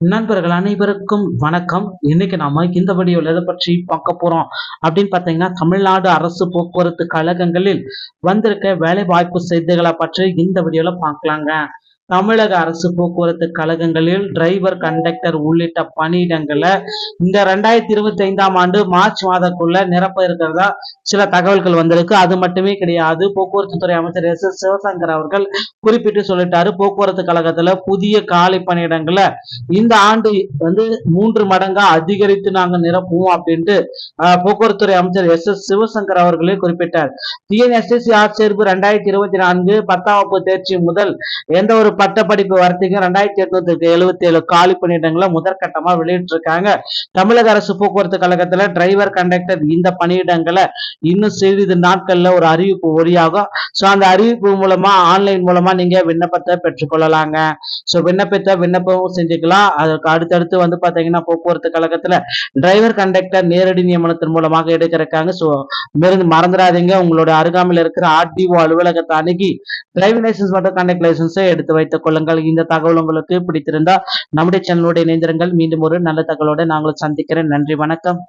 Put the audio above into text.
நண்பர்கள் அனைவருக்கும் வணக்கம். இன்னைக்கு நாம இந்த வடிவில் எதை பற்றி பார்க்க போறோம்? அப்படின்னு பார்த்தீங்கன்னா தமிழ்நாடு அரசு போக்குவரத்து கழகங்களில் வந்திருக்க வேலை வாய்ப்பு செய்திகளை பற்றி இந்த வீடியோல பார்க்கலாங்க. தமிழக அரசு போக்குவரத்து கழகங்களில் டிரைவர் கண்டக்டர் உள்ளிட்ட பணியிடங்களை இந்த ரெண்டாயிரத்தி இருபத்தி ஐந்தாம் ஆண்டு மார்ச் மாதக்குள்ள நிரப்ப இருக்கிறதா சில தகவல்கள் வந்திருக்கு. அது மட்டுமே கிடையாது. போக்குவரத்து துறை அமைச்சர் எஸ் எஸ் சிவசங்கர் அவர்கள் குறிப்பிட்டு சொல்லிட்டாரு. போக்குவரத்து கழகத்துல புதிய காலி பணியிடங்களை இந்த ஆண்டு வந்து மூன்று மடங்கா அதிகரித்து நாங்க நிரப்புவோம் அப்படின்ட்டு போக்குவரத்துறை போக்குவரத்து துறை அமைச்சர் எஸ் எஸ் சிவசங்கர் அவர்களே குறிப்பிட்டார். டிஎன்எஸ்எஸ்சி ஆட்சேர்ப்பு ரெண்டாயிரத்தி இருபத்தி நான்கு பத்தாம் வகுப்பு தேர்ச்சி முதல் எந்த ஒரு பட்டப்படிப்பு வரத்துக்கு ரெண்டாயிரத்தி எட்நூத்தி எழுபத்தி ஏழு காலி பணியிடங்களை முதற்கட்டமா வெளியிட்டிருக்காங்க. தமிழக அரசு போக்குவரத்து கழகத்துல டிரைவர் கண்டக்டர் இந்த பணியிடங்களை இன்னும் சிறிது நாட்கள்ல ஒரு அறிவிப்பு ஒளியாகும் ஸோ அந்த அறிவிப்பு மூலமா ஆன்லைன் மூலமா நீங்க விண்ணப்பத்தை பெற்றுக்கொள்ளலாங்க. ஸோ விண்ணப்பத்தை விண்ணப்பமும் செஞ்சுக்கலாம். அதுக்கு அடுத்தடுத்து வந்து பாத்தீங்கன்னா போக்குவரத்து கழகத்துல டிரைவர் கண்டக்டர் நேரடி நியமனத்தின் மூலமாக எடுக்கிறக்காங்க ஸோ மருந்து மறந்துடாதீங்க. உங்களோட அருகாமையில் இருக்கிற ஆர்டிஓ அலுவலகத்தை அணுகி டிரைவிங் லைசன்ஸ் மற்றும் கண்டக்ட் லைசன்ஸை எடுத்து வைத்துக் கொள்ளுங்கள். இந்த தகவல் உங்களுக்கு பிடித்திருந்தா நம்முடைய சேனலோட இணைந்திருங்கள். மீண்டும் ஒரு நல்ல தகவலோட நாங்கள் சந்திக்கிறேன். நன்றி வணக்கம்.